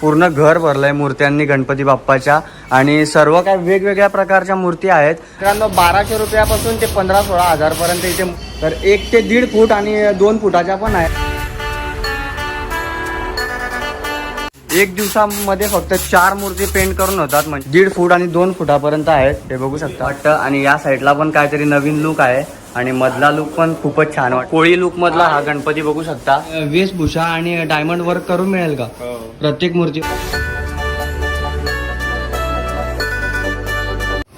पूर्ण घर भरलंय मूर्त्यांनी गणपती बाप्पाच्या. आणि सर्व काय वेगवेगळ्या प्रकारच्या मूर्ती आहेत. मित्रांनो बाराशे रुपयापासून ते पंधरा सोळा हजारपर्यंत इथे तर एक ते दीड फूट आणि दोन फुटाच्या पण आहे एक दिवसामध्ये फक्त चार मूर्ती पेंट करून होतात म्हणजे दीड फूट आणि दोन फुटापर्यंत आहेत. हे बघू शकता. वाटतं आणि या साईडला पण काहीतरी नवीन लुक आहे. आणि मधला लुक पण खूपच छान वाटतं. कोळी लुक मधला हा गणपती बघू शकता. वेशभूषा आणि डायमंड वर्क करून मिळेल का? प्रत्येक मूर्ती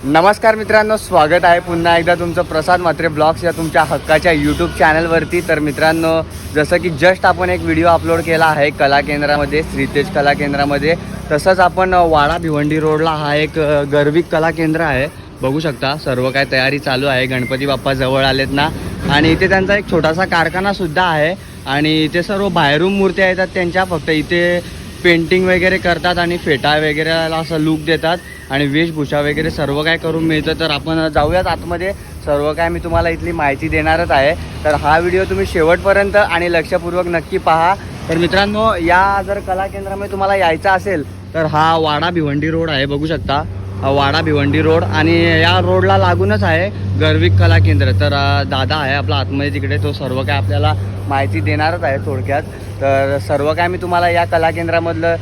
नमस्कार मित्रांनो स्वागत आहे पुन्हा एकदा तुमचं प्रसाद मात्रे ब्लॉग्स या तुमच्या हक्काच्या यूट्यूब चॅनलवरती तर मित्रांनो जसं की जस्ट आपण एक व्हिडिओ अपलोड केला आहे कला केंद्रामध्ये श्रीतेज कला केंद्रामध्ये तसंच आपण वाडा भिवंडी रोडला हा एक गर्विक कला केंद्र आहे. बघू शकता. सर्व काय तयारी चालू आहे. गणपती बाप्पा जवळ आलेत ना. आणि इथे त्यांचा एक छोटासा कारखाना सुद्धा आहे. आणि इथे सर्व बाहेरून मूर्त्या येतात त्यांच्या. फक्त इथे पेंटिंग वगैरे करतात आणि फेटा वगैरेला असं लुक देतात. आणि वेशभूषा वगैरे सर्व काय करून मिळतं. तर आपण जाऊयात आतमध्ये. सर्व काय मी तुम्हाला इथली माहिती देणारच आहे. तर हा व्हिडिओ तुम्ही शेवटपर्यंत आणि लक्षपूर्वक नक्की पहा. तर मित्रांनो या जर कला केंद्रामध्ये तुम्हाला यायचं असेल तर हा वाडा भिवंडी रोड आहे. बघू शकता. वाडा भिवंडी रोड आणि या रोडला लागूनच आहे गर्विक कला केंद्र. तर दादा आहे आपला आतमध्ये तिकडे तो सर्व काय आपल्याला माहिती देणारच आहे थोडक्यात. तर सर्व काय मी तुम्हाला या कला केंद्रामधलं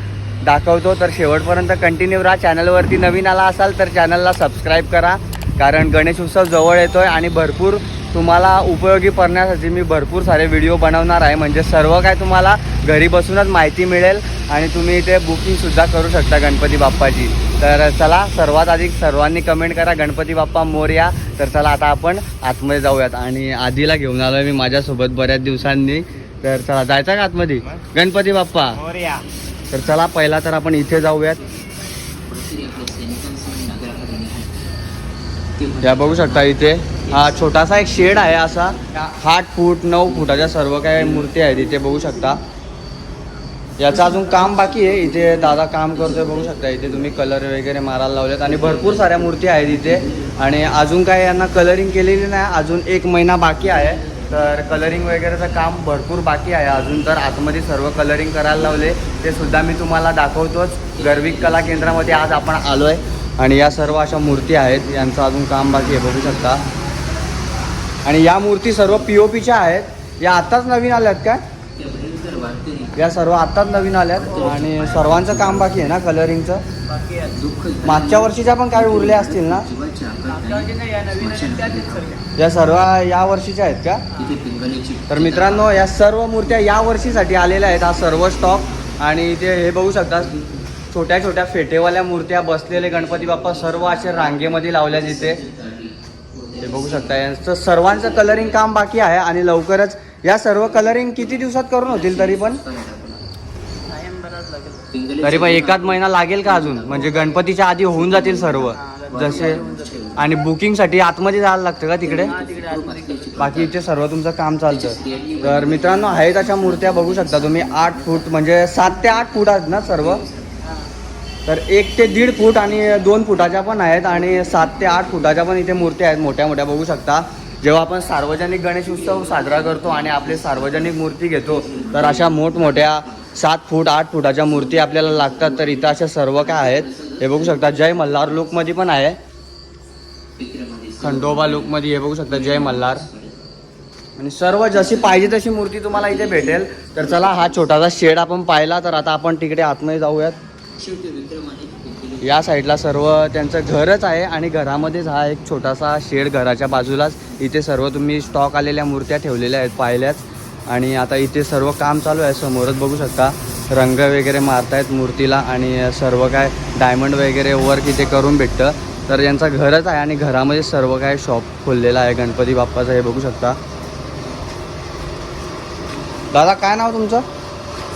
दाखवतो. तर शेवटपर्यंत कंटिन्यू राहा. चॅनलवरती नवीन आला असाल तर चॅनलला सबस्क्राईब करा. कारण गणेश उत्सव जवळ येतो आहे आणि भरपूर तुम्हाला उपयोगी पडण्यासाठी मी भरपूर सारे व्हिडिओ बनवणार आहे. म्हणजे सर्व काय तुम्हाला घरी बसूनच माहिती मिळेल आणि तुम्ही इथे बुकिंगसुद्धा करू शकता गणपती बाप्पाची. तर चला सर्वात आधी सर्वांनी कमेंट करा गणपती बाप्पा मोरया तर चला आता आपण आतमध्ये जाऊयात. आणि आधीला घेऊन आलो मी माझ्यासोबत बऱ्याच दिवसांनी. तर चला जायचं का आतमध्ये? गणपती बाप्पा. तर चला पहिला तर आपण इथे जाऊयात. या बघू शकता इथे. हा छोटासा एक शेड आहे असा. आठ फूट नऊ फुटाच्या सर्व काही मूर्ती आहेत इथे बघू शकता. याचं अजून काम बाकी आहे. इथे दादा काम करतोय बघू शकता. इथे तुम्ही कलर वगैरे मारायला लावलेत आणि भरपूर साऱ्या मूर्ती आहेत इथे. आणि अजून काय यांना कलरिंग केलेली नाही. अजून एक महिना बाकी आहे. तर कलरिंग वगैरेचं काम भरपूर बाकी आहे. अजून तर आतमध्ये सर्व कलरिंग करायला लावले. ते सुद्धा मी तुम्हाला दाखवतोच. गर्विक कला केंद्रामध्ये आज आपण आलो आहे आणि या सर्व अशा मूर्ती आहेत. यांचं अजून काम बाकी आहे बघू शकता. आणि या मूर्ती सर्व पी ओ पीच्या आहेत. या आत्ताच नवीन आल्यात काय? या सर्व आत्ताच नवीन आल्यात आणि सर्वांचं काम बाकी आहे ना कलरिंगचं मागच्या वर्षीच्या पण काही उरल्या असतील ना? या सर्व या वर्षीच्या आहेत का? तर मित्रांनो या सर्व मूर्त्या या वर्षीसाठी आलेल्या आहेत. हा सर्व स्टॉक आणि इथे हे बघू शकता छोट्या छोट्या फेटेवाल्या मूर्त्या बसलेले गणपती बाप्पा सर्व असे रांगेमध्ये लावल्या जिथे ते बघू शकता यांचं सर्वांचं कलरिंग काम बाकी आहे आणि लवकरच या सर्व कलरिंग किती दिवसात करून होतील तरी पण? तरी पण एकाच महिना लागेल का अजून? म्हणजे गणपतीच्या आधी होऊन जातील सर्व. जसे आणि बुकिंगसाठी आतमध्ये जायला लागतं का तिकडे? बाकी इथे सर्व तुमचं काम चालतं. तर मित्रांनो आहेत अशा मूर्त्या बघू शकता तुम्ही आठ फूट म्हणजे सात ते आठ फूट आहेत ना सर्व? तर एक ते दीड फूट आणि दोन फुटाच्या पण आहेत आणि सात ते आठ फुटाच्या पण इथे मूर्त्या आहेत मोठ्या मोठ्या बघू शकता. जेव्हा आपण सार्वजनिक गणेश उत्सव साजरा करतो आणि आपले सार्वजनिक मूर्ती घेतो तर अशा मोठमोठ्या सात फूट आठ फुटाच्या मूर्ती आपल्याला लागतात. तर इथं अशा सर्व काय आहेत हे बघू शकता. जय मल्हार लुकमध्ये पण आहे. खंडोबा लुकमध्ये हे बघू शकता. जय मल्हार. आणि सर्व जशी पाहिजे तशी मूर्ती तुम्हाला इथे भेटेल. तर चला हा छोटासा शेड आपण पाहिला तर आता आपण तिकडे आतमध्ये जाऊयात. या साईडला सर्व त्यांचं घरच आहे आणि घरामध्येच हा एक छोटासा शेड घराच्या बाजूलाच. इथे सर्व तुम्ही स्टॉक आलेल्या मूर्त्या ठेवलेल्या आहेत पाहिल्याच. आणि आता इथे सर्व काम चालू आहे समोरच बघू शकता. रंग वगैरे मारतायत मूर्तीला आणि सर्व काय डायमंड वगैरे वर्क इथे करून भेटतं. तर यांचं घरच आहे आणि घरामध्ये सर्व काय शॉप खोललेलं आहे. गणपती बाप्पाचं हे बघू शकता. दादा काय नाव तुमचं?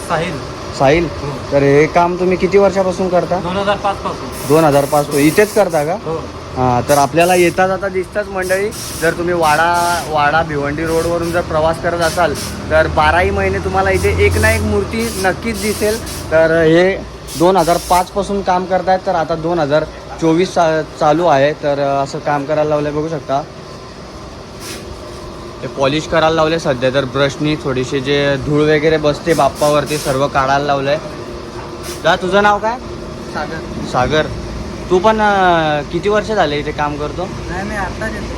साहिल. साहिल तर हे काम तुम्ही किती वर्षापासून करता? दोन हजार पाच पासून. दोन हजार पाच इथेच करता का? हो. हां तर आपल्याला येता जाता दिसताच मंडळी. जर तुम्ही वाडा वाडा भिवंडी रोडवरून जर प्रवास करत असाल तर बाराही महिने तुम्हाला इथे एक ना एक मूर्ती नक्कीच दिसेल. तर हे दोन हजार पाचपासून काम करतायत. तर आता दोन हजार चोवीस चा चालू आहे. तर असं काम करायला लावलं बघू शकता. ते पॉलिश करायला लावले सध्या तर ब्रशनी थोडीशी जे धूळ वगैरे बसते बाप्पावरती सर्व काढायला लावलंय. दा तुझं नाव काय? सागर. सागर. तू पण किती वर्ष झाले इथे काम करतो? नाही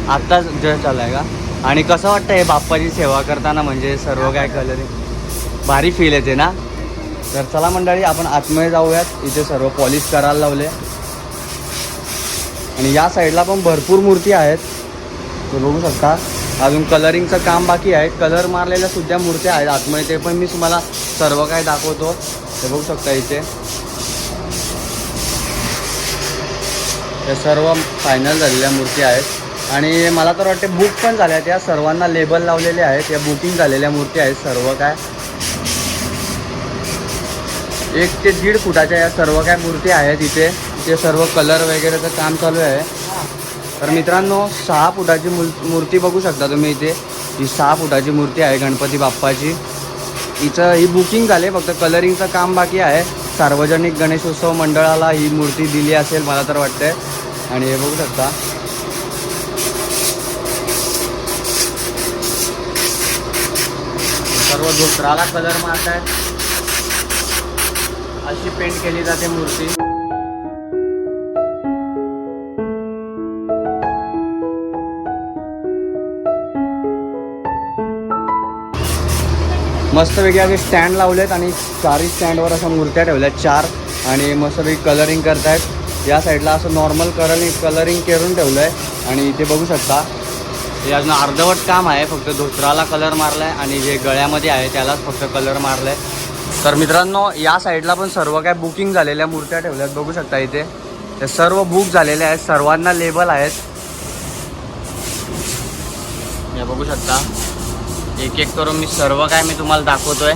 आत्ताच जस्ट चालू का? आणि कसं वाटतं हे बाप्पाची सेवा करताना म्हणजे सर्व काय कलरिंग भारी फील येते ना? तर चला मंडळी आपण आतमध्ये जाऊयात. इथे सर्व पॉलिश करायला लावले आणि या साईडला पण भरपूर मूर्ती आहेत. ते बघू शकता. अजून कलरिंगचं काम बाकी आहे. कलर मारलेल्या सुद्धा मूर्त्या आहेत. आतमध्ये ते पण मी तुम्हाला सर्व काय दाखवतो. ते बघू शकता इथे. या सर्व फायनल झालेल्या मूर्ती आहेत. आणि मला तर वाटते बुक पण झाल्या त्या सर्वांना लेबल लावलेले आहेत. या बुकिंग झालेल्या मूर्ती आहेत सर्व काय. एक ते दीड फुटाच्या या सर्व काय मूर्ती आहेत इथे. ते सर्व कलर वगैरेचं काम चालू आहे. तर मित्रांनो सहा फुटाची मूर्ती बघू शकता तुम्ही इथे. ही सहा फुटाची मूर्ती आहे गणपती बाप्पाची. हिचं ही बुकिंग झाली फक्त कलरिंगचं काम बाकी आहे. सार्वजनिक गणेशोत्सव मंडळाला ही मूर्ती दिली असेल मला तर वाटतंय. आणि हे बघू शकता. सर्व धोत्राला कलर मारत आहेत अशी पेंट केली जाते मूर्ती. मस्तपैकी असे स्टँड लावलेत आणि चारही स्टँडवर अशा मूर्त्या ठेवल्यात चार. आणि मस्तपैकी कलरिंग करतायत. या साईडला असं नॉर्मल कलरिंग कलरिंग करून ठेवलं आहे आणि इथे बघू शकता हे अजून अर्धवट काम आहे फक्त धोत्राला कलर मारला आहे आणि जे गळ्यामध्ये आहे त्यालाच फक्त कलर मारला आहे तर मित्रांनो या साईडला पण सर्व काय बुकिंग झालेल्या मूर्त्या ठेवल्यात. बघू शकता इथे. ते सर्व बुक झालेले आहेत सर्वांना लेबल आहेत. या बघू शकता. एक एक करून मी सर्व काय मी तुम्हाला दाखवतोय.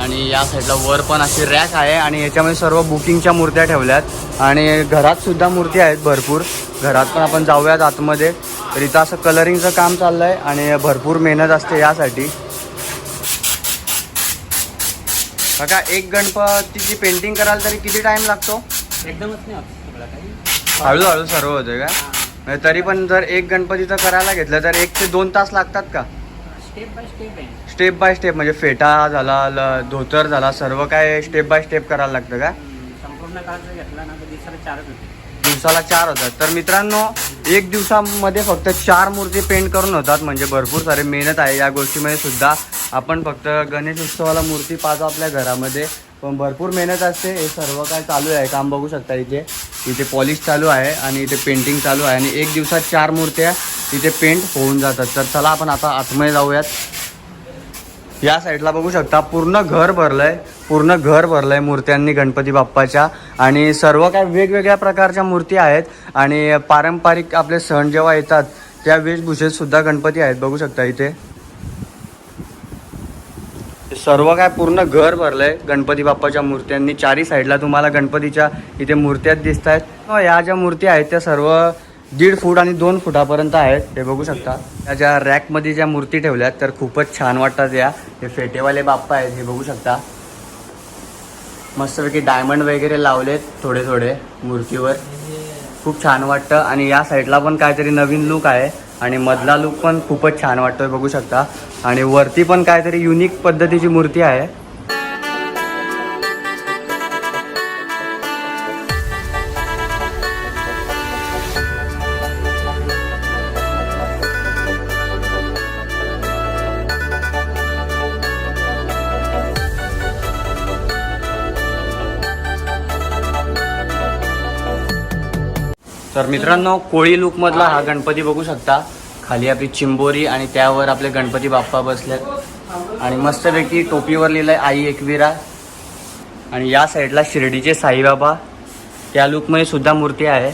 आणि या साईडला वर पण अशी रॅक आहे आणि याच्यामध्ये सर्व बुकिंगच्या मूर्त्या ठेवल्यात. आणि घरात सुद्धा मूर्ती आहेत भरपूर. घरात पण आपण जाऊयात आतमध्ये. तर इथं असं कलरिंगचं काम चाललं आहे आणि भरपूर मेहनत असते यासाठी. बघा एक गणपतीची पेंटिंग करायला तरी किती टाइम लागतो? एकदमच नाही हळूहळू सर्व होते का? म्हणजे तरी पण जर एक गणपतीचं करायला घेतलं तर एक ते दोन तास लागतात का? स्टेप बाय स्टेप आहे. स्टेप बाय स्टेप म्हणजे फेटा झाला ल- धोतर झाला सर्व काय स्टेप बाय स्टेप करायला लागतं का? हम्म, संपूर्ण काळ जर घेतला ना तर दिवसाला चारच होते. दिवसाला चार होतात. तर मित्रांनो एक दिवसामध्ये फक्त चार मूर्ती पेंट करून होतात. म्हणजे भरपूर सारे मेहनत आहे या गोष्टीमध्ये सुद्धा. आपण फक्त गणेश उत्सवाला मूर्ती पाहतो आपल्या घरामध्ये. पण भरपूर मेहनत असते. हे सर्व काय चालू आहे. काम बघू शकता इथे. इथे पॉलिश चालू आहे आणि इथे पेंटिंग चालू आहे. आणि एक दिवसात चार मूर्त्या इथे पेंट होऊन जातात. तर चला आपण आता आतमध्ये जाऊयात. या साईडला बघू शकता. पूर्ण घर भरलंय. पूर्ण घर भरलंय मूर्त्यांनी गणपती बाप्पाच्या. आणि सर्व काय वेगवेगळ्या प्रकारच्या मूर्ती आहेत. आणि पारंपरिक आपले सण जेव्हा येतात त्या वेशभूषेत सुद्धा गणपती आहेत. बघू शकता इथे. सर्व काय पूर्ण घर भरलं आहे गणपती बाप्पाच्या मूर्त्यांनी. चारी साईडला तुम्हाला गणपतीच्या इथे मूर्त्याच दिसत आहेत हो, या ज्या मूर्ती आहेत त्या सर्व दीड फूट आणि दोन फुटापर्यंत आहेत. हे बघू शकता. या ज्या रॅकमध्ये ज्या मूर्ती ठेवल्यात तर खूपच छान वाटतात या. हे फेटेवाले बाप्पा आहेत हे बघू शकता. मस्तपैकी डायमंड वगैरे लावलेत थोडे थोडे मूर्तीवर. खूप छान वाटतं. आणि या साईडला पण काहीतरी नवीन लुक आहे. आणि मधला लुक पण खूपच छान वाटतोय बघू शकता. आणि वरती पण काहीतरी युनिक पद्धतीची मूर्ती आहे. तर मित्रांनो कोळी लुकमधला हा गणपती बघू शकता. खाली आपली चिंबोरी आणि त्यावर आपले गणपती बाप्पा बसलेत. आणि मस्तपैकी टोपीवर लिहिलंय आई एकविरा. आणि या साईडला शिर्डीचे साईबाबा. त्या लुकमध्ये सुद्धा मूर्ती आहे.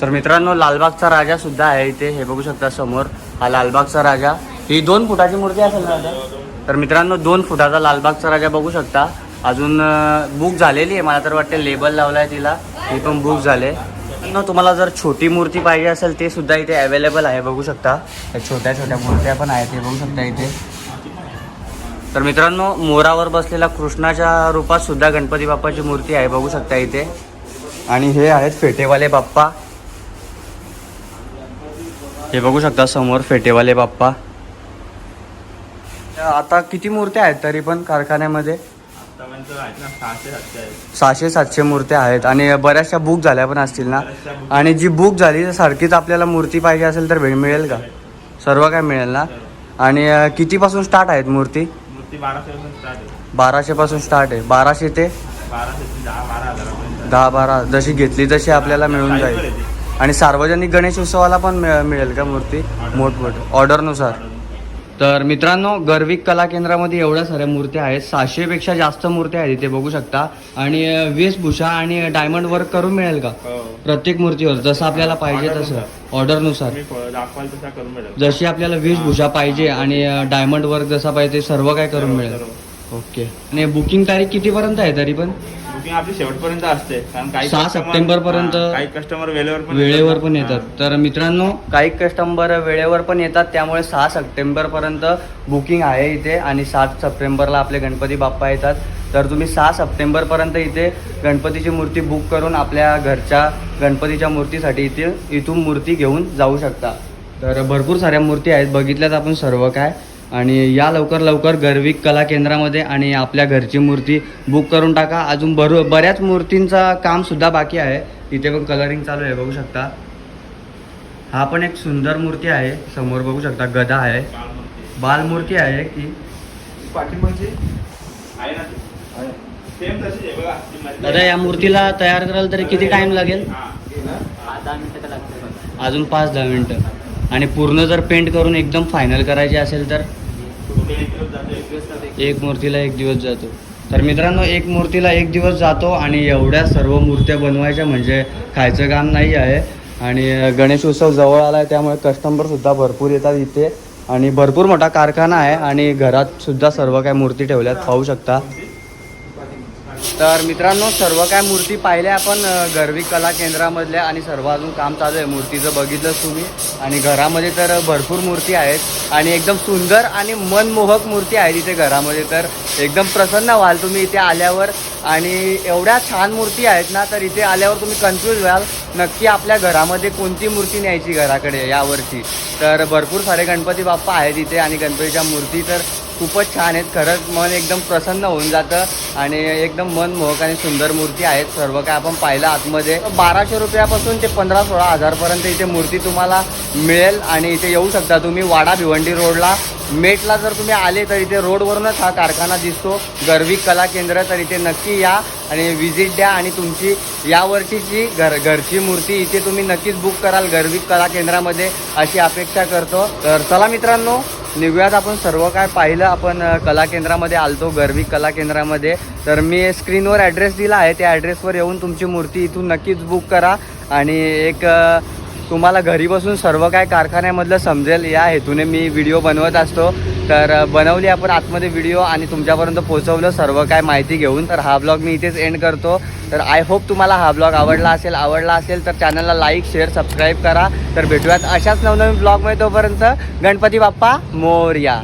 तर मित्रांनो लालबागचा राजा सुद्धा आहे इथे. हे बघू शकता समोर. हा लालबागचा राजा. ही दोन फुटाची मूर्ती असेल ना राजा तर मित्रांनो दोन फुटाचा लालबागचा राजा बघू शकता. अजून बुक झालेली आहे. मला तर वाटते लेबल लावलाय तिला. ही पण बुक झाले. न तुम्हाला जर छोटी मूर्ती पाहिजे असेल ते सुद्धा इथे अवेलेबल आहे. बघू शकता. छोट्या छोट्या मूर्त्या पण आहेत. हे बघू शकता इथे. तर मित्रांनो मोरावर बसलेला कृष्णाच्या रूपात सुद्धा गणपती बाप्पाची मूर्ती आहे. बघू शकता इथे. आणि हे आहेत फेटेवाले बाप्पा. हे बघू शकता समोर फेटेवाले बाप्पा. आता किती मूर्त्या आहेत तरी पण कारखान्यामध्ये? सहाशे सातशे मूर्त्या आहेत आणि बऱ्याचशा बुक झाल्या पण असतील ना? आणि जी बुक झाली सारखीच आपल्याला मूर्ती पाहिजे असेल तर भेट मिळेल का? सर्व काय मिळेल ना? आणि कितीपासून स्टार्ट आहेत मूर्ती? बाराशे पासून स्टार्ट आहे. बाराशे ते दहा बारा जशी घेतली तशी आपल्याला मिळून जाईल. आणि सार्वजनिक गणेश उत्सवाला पण मिळ- मिळेल का मूर्ती? मोठमोठ ऑर्डरनुसार. तर मित्रांनो गर्विक कला केंद्रामध्ये एवढ्या साऱ्या मूर्त्या आहेत. सहाशे पेक्षा जास्त मूर्त्या आहेत इथे बघू शकता. आणि वेशभूषा आणि डायमंड वर्क करून मिळेल का? हो. प्रत्येक मूर्तीवर जसं आपल्याला पाहिजे तसं. ऑर्डरनुसार. जशी आपल्याला वेशभूषा पाहिजे आणि डायमंड वर्क जसा पाहिजे सर्व काय करून मिळेल. ओके. आणि बुकिंग तारीख कितीपर्यंत आहे तरी पण? बुकिंग आपली शेवटपर्यंत असते. कारण काही सहा customer- सप्टेंबरपर्यंत हा, काही कस्टमर वेळेवर पण वेळेवर पण. येतात. तर मित्रांनो काही कस्टमर वेळेवर पण येतात त्यामुळे सहा सप्टेंबरपर्यंत बुकिंग आहे इथे आणि सात सप्टेंबरला आपले गणपती बाप्पा येतात. तर तुम्ही सहा सप्टेंबरपर्यंत इथे गणपतीची मूर्ती बुक करून आपल्या घरच्या गणपतीच्या मूर्तीसाठी इथे इथून मूर्ती घेऊन जाऊ शकता. तर भरपूर साऱ्या मूर्ती आहेत. बघितल्यात आपण सर्व काय. आणि या लवकर लवकर गर्विक कला केंद्रामध्ये आणि आपल्या घरची मूर्ती बुक करून टाका. अजून बरो बऱ्याच मूर्तींचा काम सुद्धा बाकी आहे. इथे पण कलरिंग चालू आहे बघू शकता. हा पण एक सुंदर मूर्ती आहे. समोर बघू शकता गदा आहे. बालमूर्ती. आहे की पाठीमागची? आहे ना सेम तशीच आहे बघा. ती मधली दादा या मूर्तीला तयार करायला तरी किती टाइम लागेल? हा. अजून पाच दहा मिनटं. आणि पूर्ण जर पेंट करून एकदम फायनल करायची असेल तर? एक मूर्तीला एक दिवस जातो. तर मित्रांनो एक मूर्तीला एक दिवस जातो आणि एवढ्या सर्व मूर्त्या बनवायच्या म्हणजे खायचं काम नाही आहे. आणि गणेश उत्सव जवळ आला आहे त्यामुळे कस्टमरसुद्धा भरपूर येतात इथे. आणि भरपूर मोठा कारखाना आहे आणि घरातसुद्धा सर्व काही मूर्ती ठेवल्यात पाहू शकता. तर मित्रांनो सर्व काय मूर्ती पाहिल्या आपण गर्वी कला केंद्रामधल्या आणि सर्व अजून काम चालू आहे. मूर्तीचं बघितलंच तुम्ही. आणि घरामध्ये तर भरपूर मूर्ती आहेत. आणि एकदम सुंदर आणि मनमोहक मूर्ती आहे तिथे घरामध्ये. तर एकदम प्रसन्न व्हाल तुम्ही इथे आल्यावर. आणि एवढ्या छान मूर्ती आहेत ना तर इथे आल्यावर तुम्ही कन्फ्यूज व्हाल. नक्की आपल्या घरामध्ये कोणती मूर्ती न्यायची घराकडे यावर्षी तर भरपूर सारे गणपती बाप्पा आहेत इथे आणि गणपतीच्या मूर्ती तर खूपच छान आहेत. खरंच मन एकदम प्रसन्न होऊन जातं आणि एकदम मनमोहक आणि सुंदर मूर्ती आहेत. सर्व काय आपण पाहिलं आतमध्ये. बाराशे रुपयापासून ते पंधरा सोळा हजारपर्यंत इथे मूर्ती तुम्हाला मिळेल आणि इथे येऊ शकता तुम्ही वाडा भिवंडी रोडला. मेटला जर तुम्ही आले तर इथे रोडवरूनच हा कारखाना दिसतो. गर्वी कला केंद्र तर इथे नक्की या आणि व्हिजिट द्या आणि तुमची यावर्षीची घर घरची मूर्ती इथे तुम्ही नक्कीच बुक कराल. गर्वी कला केंद्रामध्ये अशी अपेक्षा करतो. तर चला मित्रांनो निघूयात आपण. सर्व काय पाहिलं आपण कला केंद्रामध्ये आलतो गर्वी कला केंद्रामध्ये. तर मी स्क्रीनवर ॲड्रेस दिला आहे. त्या ॲड्रेसवर येऊन तुमची मूर्ती इथून नक्कीच बुक करा. आणि एक तुम्हाला घरी बसून सर्व काय कारखान्यामधलं समजेल या हेतूने मी व्हिडिओ बनवत असतो. तर बनवली आपण आतमध्ये व्हिडिओ आणि तुमच्यापर्यंत पोहोचवलं सर्व काय माहिती घेऊन. तर हा ब्लॉग मी इथेच एंड करतो. तर आय होप तुम्हाला हा ब्लॉग आवडला असेल आवडला असेल तर चॅनलला लाईक शेअर सबस्क्राईब करा. तर भेटूयात अशाच नवनवीन ब्लॉगमध्ये तोपर्यंत गणपती बाप्पा मोरया.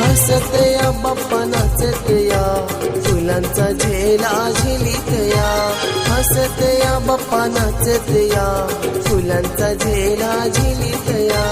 हसते या बाप्पा नाचते या मुलांचा झेला झिलितया हसतया बाप्पा नाचतया फुलांचा झेला झिलितया